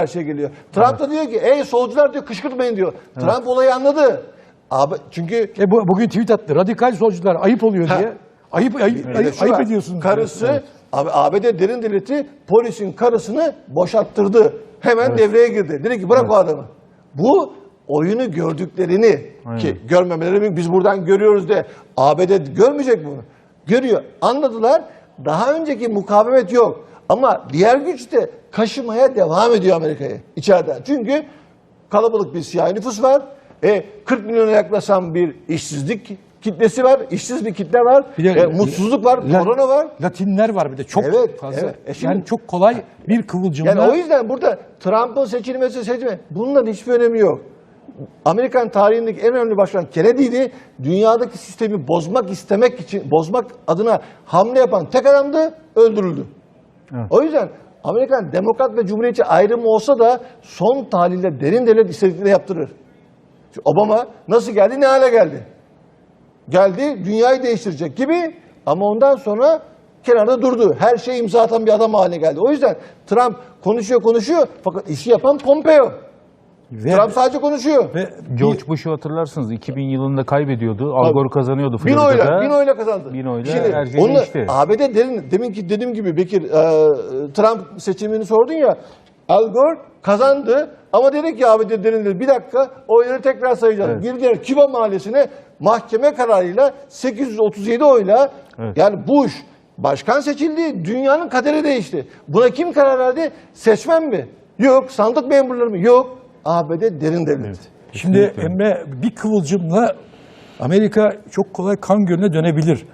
karşıya geliyor. Trump da diyor ki ey solcular diyor kışkırtmayın diyor. Trump olayı anladı. Abi çünkü E bu, bugün tweet attı. Radikal solcular ayıp oluyor diye. Ayıp ayıp, ayıp, şu ayıp var, ediyorsunuz. Karısı abi ABD derin devleti polisin karısını boşalttırdı. Hemen devreye girdi. Dedi ki bırak o adamı. Bu oyunu gördüklerini ki görmemeleri biz buradan görüyoruz de ABD görmeyecek bunu. Görüyor. Anladılar. Daha önceki mukavemet yok. Ama diğer güç de kaşımaya devam ediyor Amerika'yı içeriden. Çünkü kalabalık bir siyahi nüfus var. E, 40 milyona yaklaşan bir işsizlik kitlesi var. işsiz bir kitle var. Bir de- e, mutsuzluk var. La- korona var. Latinler var bir de çok Evet, fazla. evet. E şimdi- yani çok kolay bir kıvılcımla. Yani o yüzden burada Trump'ın seçilmesi seçme bunların hiçbir önemi yok. Amerikan tarihindeki en önemli başkan Kennedy'di. Dünyadaki sistemi bozmak istemek için, bozmak adına hamle yapan tek adamdı, öldürüldü. O yüzden Amerikan demokrat ve cumhuriyetçi ayrımı olsa da son tahlilde derin devlet istediklerini yaptırır. Şimdi Obama nasıl geldi, ne hale geldi? Geldi, dünyayı değiştirecek gibi ama ondan sonra kenarda durdu. Her şeyi imza atan bir adam haline geldi. O yüzden Trump konuşuyor konuşuyor fakat işi yapan Pompeo. Ve, Trump sadece konuşuyor. ve George Bush'u hatırlarsınız 2000 yılında kaybediyordu. Al Gore kazanıyordu Bin Florida'da. oyla, bin oyla kazandı. Bin oyla her şey onu değişti. ABD derin, deminki dediğim gibi Bekir, e, Trump seçimini sordun ya, Al Gore kazandı ama dedi ki ABD derin dedi, bir dakika oyları tekrar sayacağız. Evet. Girdiler Küba mahallesine mahkeme kararıyla 837 oyla Evet. yani Bush başkan seçildi, dünyanın kaderi değişti. Buna kim karar verdi? Seçmen mi? Yok. Sandık memurları mı? Yok. ABD derin devlet. Şimdi Emre bir kıvılcımla Amerika çok kolay kan gölüne dönebilir.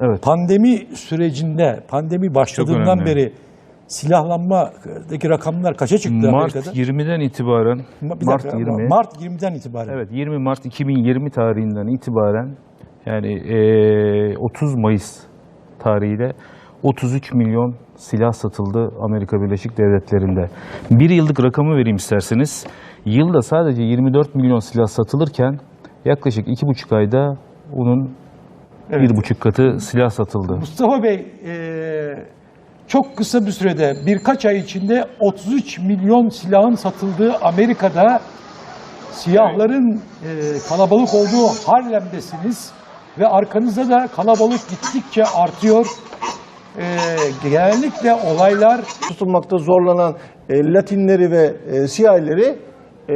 Evet. Pandemi sürecinde, pandemi başladığından beri silahlanmadaki rakamlar kaça çıktı Mart Amerika'da? 20'den itibaren bir Mart dakika, 20 Mart 20'den itibaren. Evet 20 Mart 2020 tarihinden itibaren yani eee, 30 Mayıs tarihiyle 33 milyon silah satıldı Amerika Birleşik Devletleri'nde. Bir yıllık rakamı vereyim isterseniz. Yılda sadece 24 milyon silah satılırken yaklaşık 2,5 ayda onun bir buçuk katı silah satıldı. Mustafa Bey, e, çok kısa bir sürede birkaç ay içinde 33 milyon silahın satıldığı Amerika'da siyahların e, kalabalık olduğu Harlem'desiniz ve arkanızda da kalabalık gittikçe artıyor. E, genellikle olaylar tutulmakta zorlanan e, Latinleri ve e, siyahileri e,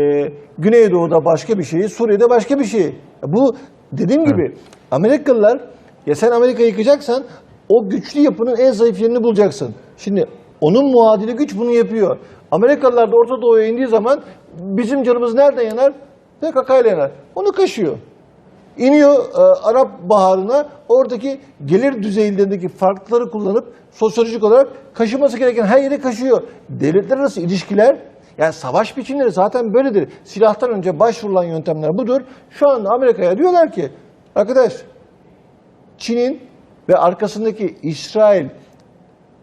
Güneydoğu'da başka bir şeyi, Suriye'de başka bir şeyi. Bu dediğim gibi Amerikalılar ya sen Amerika'yı yıkacaksan o güçlü yapının en zayıf yerini bulacaksın. Şimdi onun muadili güç bunu yapıyor. Amerikalılar da Orta Doğu'ya indiği zaman bizim canımız nereden yanar? PKK ile yanar. Onu kaşıyor. İniyor e, Arap Baharı'na oradaki gelir düzeylerindeki farkları kullanıp sosyolojik olarak kaşıması gereken her yeri kaşıyor. Devletler arası ilişkiler yani savaş biçimleri zaten böyledir. Silahtan önce başvurulan yöntemler budur. Şu anda Amerika'ya diyorlar ki arkadaş Çin'in ve arkasındaki İsrail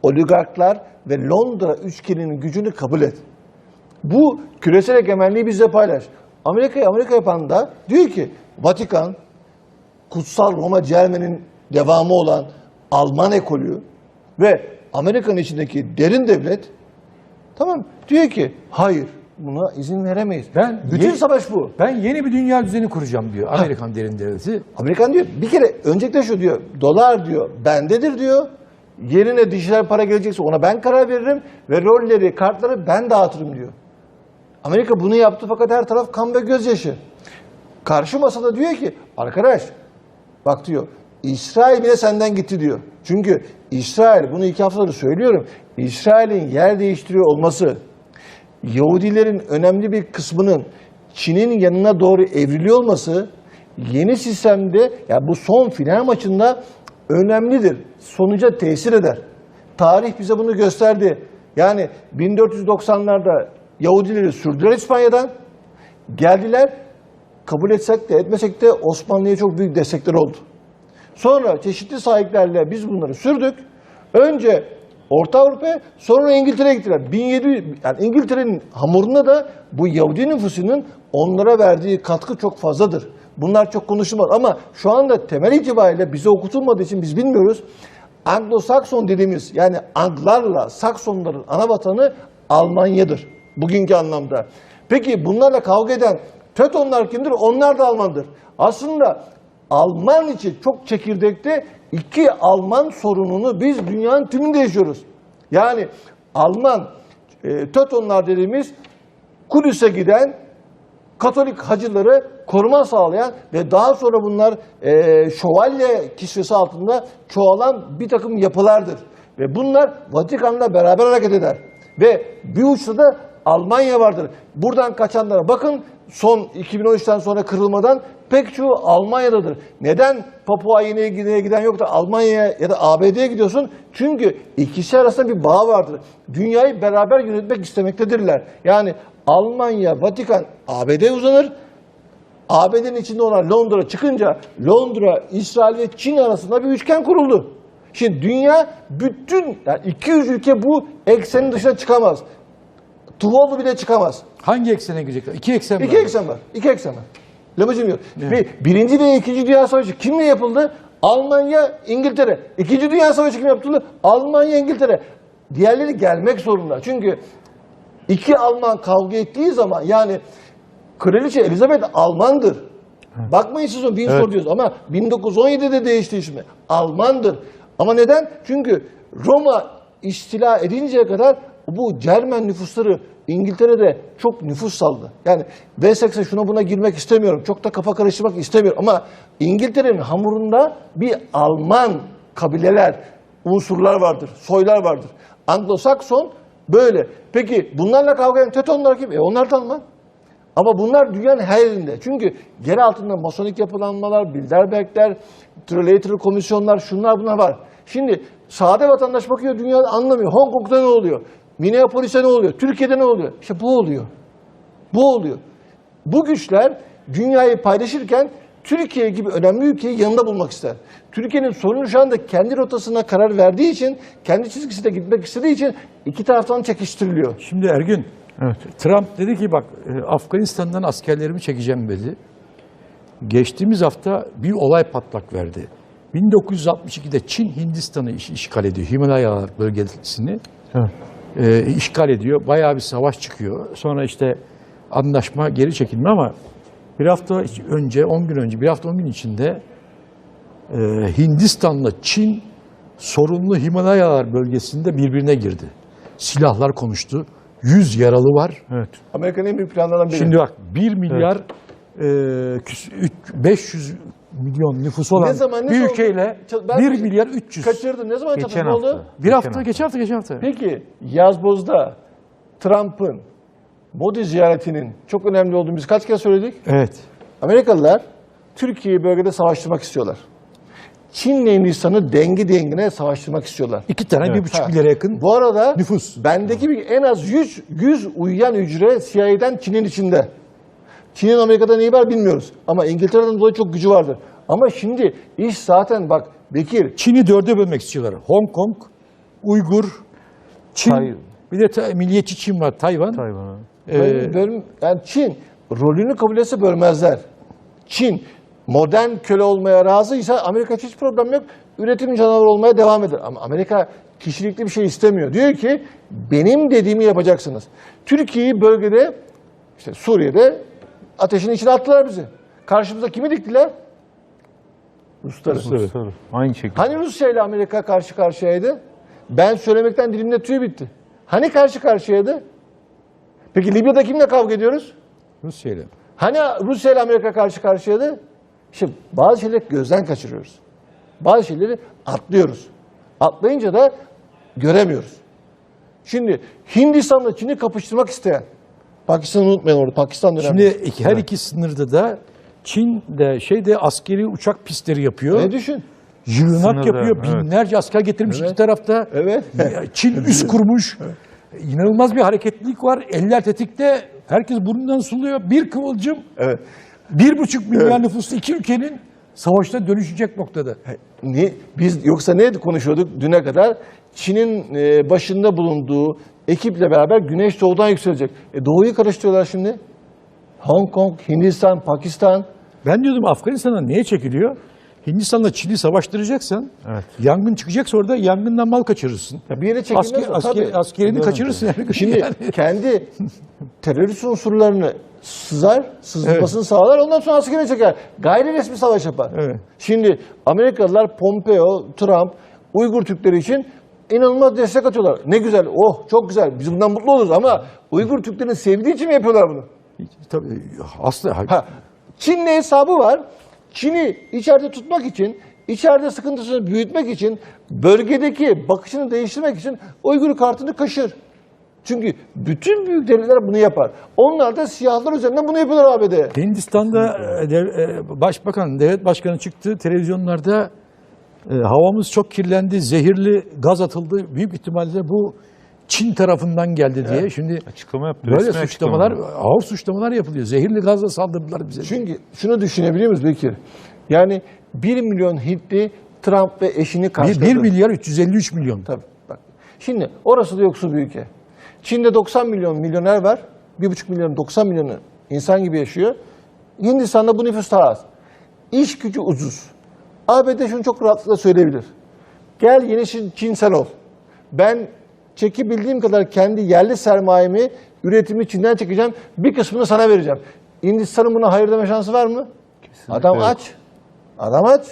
oligarklar ve Londra üçgeninin gücünü kabul et. Bu küresel egemenliği bizle paylaş. Amerika'yı Amerika yapan da diyor ki Vatikan, Kutsal Roma Cermen'in devamı olan Alman ekolü ve Amerika'nın içindeki derin devlet tamam diyor ki hayır buna izin veremeyiz. Ben Bütün ye- savaş bu. ben yeni bir dünya düzeni kuracağım diyor Amerikan derin devleti. Amerikan diyor bir kere öncelikle şu diyor dolar diyor bendedir diyor. Yerine dijital para gelecekse ona ben karar veririm ve rolleri, kartları ben dağıtırım diyor. Amerika bunu yaptı fakat her taraf kan ve gözyaşı. Karşı masada diyor ki arkadaş bak diyor İsrail bile senden gitti diyor. Çünkü İsrail bunu iki haftadır söylüyorum. İsrail'in yer değiştiriyor olması Yahudilerin önemli bir kısmının Çin'in yanına doğru evriliyor olması yeni sistemde ya bu son final maçında önemlidir. Sonuca tesir eder. Tarih bize bunu gösterdi. Yani 1490'larda Yahudileri sürdüler İspanya'dan. Geldiler. Kabul etsek de etmesek de Osmanlı'ya çok büyük destekler oldu. Sonra çeşitli sahiplerle biz bunları sürdük. Önce Orta Avrupa, sonra İngiltere'ye gittiler. 1700, yani İngiltere'nin hamurunda da bu Yahudi nüfusunun onlara verdiği katkı çok fazladır. Bunlar çok konuşulmaz ama şu anda temel itibariyle bize okutulmadığı için biz bilmiyoruz. Anglo-Sakson dediğimiz yani Anglarla Saksonların ana vatanı Almanya'dır. bugünkü anlamda. Peki bunlarla kavga eden Teutonlar kimdir? Onlar da Almandır. Aslında Alman için çok çekirdekte iki Alman sorununu biz dünyanın tümünde yaşıyoruz. Yani Alman e, Teutonlar dediğimiz Kudüs'e giden Katolik hacıları koruma sağlayan ve daha sonra bunlar e, şövalye kisvesi altında çoğalan bir takım yapılardır. Ve bunlar Vatikan'la beraber hareket eder. Ve bir uçta da Almanya vardır. Buradan kaçanlara bakın son 2013'ten sonra kırılmadan pek çoğu Almanya'dadır. Neden Papua Yeni Gine'ye giden yok da Almanya'ya ya da ABD'ye gidiyorsun? Çünkü ikisi arasında bir bağ vardır. Dünyayı beraber yönetmek istemektedirler. Yani Almanya, Vatikan, ABD uzanır. ABD'nin içinde olan Londra çıkınca Londra, İsrail ve Çin arasında bir üçgen kuruldu. Şimdi dünya bütün yani 200 ülke bu eksenin dışına çıkamaz. Tuvalu bile çıkamaz. Hangi eksene girecekler? İki eksen İki var. eksen var. İki eksen var. Lamacım yok. Ve birinci ve ikinci Dünya Savaşı kimle yapıldı? Almanya, İngiltere. İkinci Dünya Savaşı kim yapıldı? Almanya, İngiltere. Diğerleri gelmek zorunda. Çünkü iki Alman kavga ettiği zaman yani Kraliçe Elizabeth Almandır. Bakmayın siz o Windsor diyoruz ama 1917'de değişti ismi. Almandır. Ama neden? Çünkü Roma istila edinceye kadar bu Cermen nüfusları İngiltere'de çok nüfus saldı. Yani Wessex'e şuna buna girmek istemiyorum. Çok da kafa karıştırmak istemiyorum. Ama İngiltere'nin hamurunda bir Alman kabileler, unsurlar vardır, soylar vardır. Anglo-Sakson böyle. Peki bunlarla kavga eden Teutonlar kim? E onlar da Alman. Ama bunlar dünyanın her yerinde. Çünkü yer altında masonik yapılanmalar, Bilderbergler, Trilateral komisyonlar, şunlar bunlar var. Şimdi sade vatandaş bakıyor dünyada anlamıyor. Hong Kong'da ne oluyor? Minneapolis'te ne oluyor? Türkiye'de ne oluyor? İşte bu oluyor. Bu oluyor. Bu güçler dünyayı paylaşırken Türkiye gibi önemli ülkeyi yanında bulmak ister. Türkiye'nin sorunu şu anda kendi rotasına karar verdiği için, kendi çizgisine gitmek istediği için iki taraftan çekiştiriliyor. Şimdi Ergün, Evet. Trump dedi ki bak e, Afganistan'dan askerlerimi çekeceğim dedi. Geçtiğimiz hafta bir olay patlak verdi. 1962'de Çin Hindistan'ı iş- işgal ediyor. Himalayalar bölgesini Evet. E, işgal ediyor. Bayağı bir savaş çıkıyor. Sonra işte anlaşma geri çekilme ama bir hafta önce, 10 gün önce, bir hafta 10 gün içinde e, Hindistan'la Çin sorunlu Himalayalar bölgesinde birbirine girdi. Silahlar konuştu. 100 yaralı var. Evet. Amerika'nın en büyük planlarından biri. Şimdi bak 1 milyar e, üç- 500 milyon nüfusu olan Ne zaman, ne bir ülkeyle ben 1 milyar 300. kaçırdım. Ne zaman Geçen çatışma oldu? hafta. Bir Geçen hafta, geçen hafta, geçen hafta. Peki yazbozda Trump'ın Modi ziyaretinin çok önemli olduğunu biz kaç kere söyledik? Evet. Amerikalılar Türkiye'yi bölgede savaştırmak istiyorlar. Çin'le Hindistan'ı dengi dengine savaştırmak istiyorlar. İki tane, bir buçuk milyara yakın. Bu arada Nüfus. bendeki bir en az 100, 100 uyuyan hücre CIA'den Çin'in içinde. Çin'in Amerika'dan iyi var bilmiyoruz. Ama İngiltere'den dolayı çok gücü vardır. Ama şimdi iş zaten bak Bekir Çin'i dörde bölmek istiyorlar. Hong Kong, Uygur, Çin, Tay- bir de ta- milliyetçi Çin var, Tayvan. Tayvan'a. Ee, Bölüm- bölüm- yani Çin rolünü kabul etse bölmezler. Çin modern köle olmaya razıysa Amerika hiç problem yok. Üretim canavarı olmaya devam eder. Ama Amerika kişilikli bir şey istemiyor. Diyor ki benim dediğimi yapacaksınız. Türkiye'yi bölgede işte Suriye'de ateşin içine attılar bizi. Karşımıza kimi diktiler? Rusları. Rusları. Aynı şekilde. Hani Rusya ile Amerika karşı karşıyaydı? Ben söylemekten dilimde tüy bitti. Hani karşı karşıyaydı? Peki Libya'da kimle kavga ediyoruz? Rusya ile. Hani Rusya ile Amerika karşı karşıyaydı? İşte bazı şeyleri gözden kaçırıyoruz. Bazı şeyleri atlıyoruz. Atlayınca da göremiyoruz. Şimdi Hindistan'la Çin'i kapıştırmak isteyen, Pakistan'ı unutmayın orada, Pakistan dönemi. Şimdi iki- her iki sınırda da Çin de şeyde askeri uçak pistleri yapıyor. ne düşün? Yığınak Sınırda, yapıyor. evet. Binlerce asker getirmiş Evet. iki tarafta. Evet. Ya Çin üst kurmuş. İnanılmaz bir hareketlilik var. Eller tetikte. Herkes burnundan suluyor. Bir kıvılcım. Evet. Bir buçuk milyar nüfuslu iki ülkenin savaşta dönüşecek noktada. Ne, biz yoksa ne konuşuyorduk düne kadar? Çin'in e, başında bulunduğu ekiple beraber Güneş doğudan yükselecek. E, doğuyu karıştırıyorlar şimdi. Hong Kong, Hindistan, Pakistan. Ben diyordum Afganistan'a niye çekiliyor? Hindistan'la Çin'i savaştıracaksan Evet. yangın çıkacaksa orada yangından mal kaçırırsın. Ya bir yere çekilmez Asker, o, asker, tabii. askerini kaçırırsın yani. Şimdi Yani. kendi terörist unsurlarını sızar, sızmasını sağlar, ondan sonra askerine çeker. Gayri resmi savaş yapar. Evet. Şimdi Amerikalılar Pompeo, Trump, Uygur Türkleri için inanılmaz destek atıyorlar. Ne güzel, oh çok güzel, biz bundan mutlu oluruz ama Uygur Türklerini sevdiği için mi yapıyorlar bunu? Tabii aslı Ha, Çin'le hesabı var. Çin'i içeride tutmak için, içeride sıkıntısını büyütmek için, bölgedeki bakışını değiştirmek için Uygur kartını kaşır. Çünkü bütün büyük devletler bunu yapar. Onlar da siyahlar üzerinden bunu yapıyorlar ABD. Hindistan'da e, dev- e, başbakan, devlet başkanı çıktı televizyonlarda e, havamız çok kirlendi, zehirli gaz atıldı. Büyük ihtimalle bu Çin tarafından geldi diye. Şimdi Açıklama yaptı. böyle resmi suçlamalar, açıklama. ağır suçlamalar yapılıyor. Zehirli gazla saldırdılar bize. Çünkü şunu düşünebiliyor musunuz Bekir? Yani 1 milyon Hintli Trump ve eşini karşıladı. 1 milyar 353 milyon. Tabii bak. Şimdi orası da yoksul bir ülke. Çin'de 90 milyon milyoner var. 1,5 milyon 90 milyonu insan gibi yaşıyor. Hindistan'da bu nüfus daha az. İş gücü ucuz. ABD şunu çok rahatlıkla söyleyebilir. Gel yeni Çin, sen ol. Ben çekebildiğim kadar kendi yerli sermayemi, üretimi Çin'den çekeceğim. Bir kısmını sana vereceğim. Hindistan'ın buna hayır deme şansı var mı? Adam yok. aç. Adam aç.